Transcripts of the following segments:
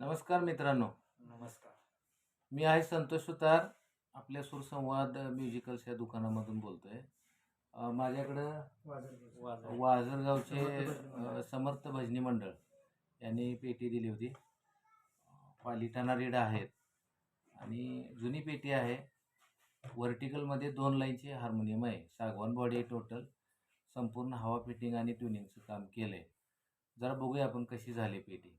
नमस्कार मित्रांनो. नमस्कार. मी आहे संतोष सुतार. आपल्या सुरसंवाद म्युझिकल्स या दुकानामधून बोलतोय. अ, माझ्याकडं वाझरगावचे समर्थ भजनी मंडळ. अ, समर्थ भजनी मंडळ यांनी पेटी दिली होती. पालिटाना रेड आहेत. आणि जुनी पेटी आहे. व्हर्टिकलमध्ये दोन लाईनची हार्मोनियम आहे. सागवान बॉडी आहे टोटल. संपूर्ण हवा फिटिंग आणि ट्युनिंगचं काम केलं आहे जरा बघूया आपण कशी झाली पेटी.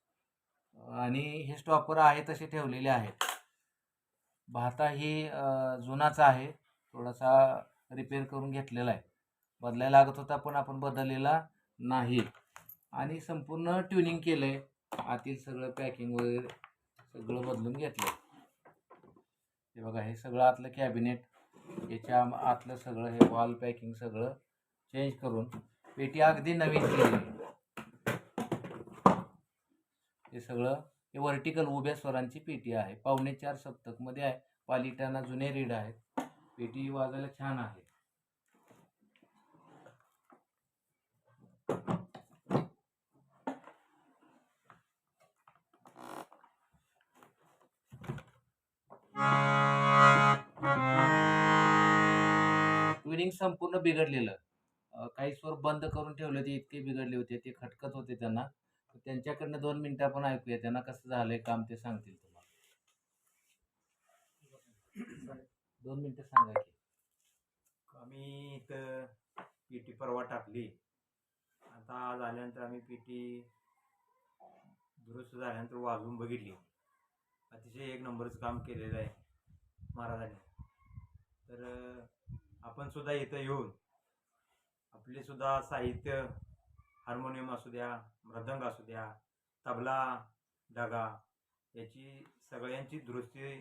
आणि हे स्टॉपर आहे तसे ठेवलेले आहेत. भाता ही जुनाचा आहे. थोडासा रिपेअर करून घेतलेला आहे. बदलायला लागत होता पण आपण बदललेला नाही. आणि संपूर्ण ट्युनिंग केलं आहे आतील सगळं पॅकिंग वगैरे सगळं बदलून घेतलं हे बघा हे सगळं आतलं कॅबिनेट याच्या आतलं सगळं हे वॉल पॅकिंग सगळं चेंज करून पेटी अगदी नवीन केली हे सगळं हे व्हर्टिकल उभ्या स्वरांची पेटी आहे. पावणे चार सप्तकमध्ये आहे. पालिटाना जुने रीड आहेत. पेटी वाजायला छान आहे. ट्विनिंग संपूर्ण बिघडलेलं. काही स्वर बंद करून ठेवले होते इतके बिघडले होते ते खटकत होते त्यांना. त्यांच्याकडनं दोन मिनिटं आपण ऐकूया. त्यांना कसं झालंय काम ते सांगतील तुम्हाला. दोन मिनिटं सांगा की. आम्ही इथं पीटी परवा टाकली. आता आज आल्यानंतर आम्ही पीटी दुरुस्त झाल्यानंतर वाजवून बघितली. अतिशय एक नंबरचं काम केलेलं आहे महाराजांनी. तर आपण सुद्धा इथं येऊन आपले सुद्धा साहित्य हार्मोनियम असू द्या मृदंग असू द्या तबला डगा याची सगळ्यांची दुरुस्ती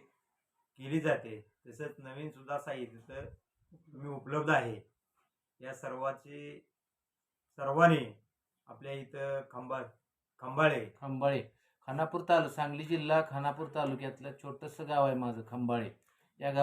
केली जाते. तसंच नवीनसुद्धा साहित्य तर तुम्ही उपलब्ध आहे. या सर्वाची सर्वांनी आपल्या इथं खंबा खंबाळे. खंबाळे. खानापूर तालु सांगली जिल्हा खानापूर तालुक्यातलं छोटंसं गाव आहे माझं खंबाळे. या गाव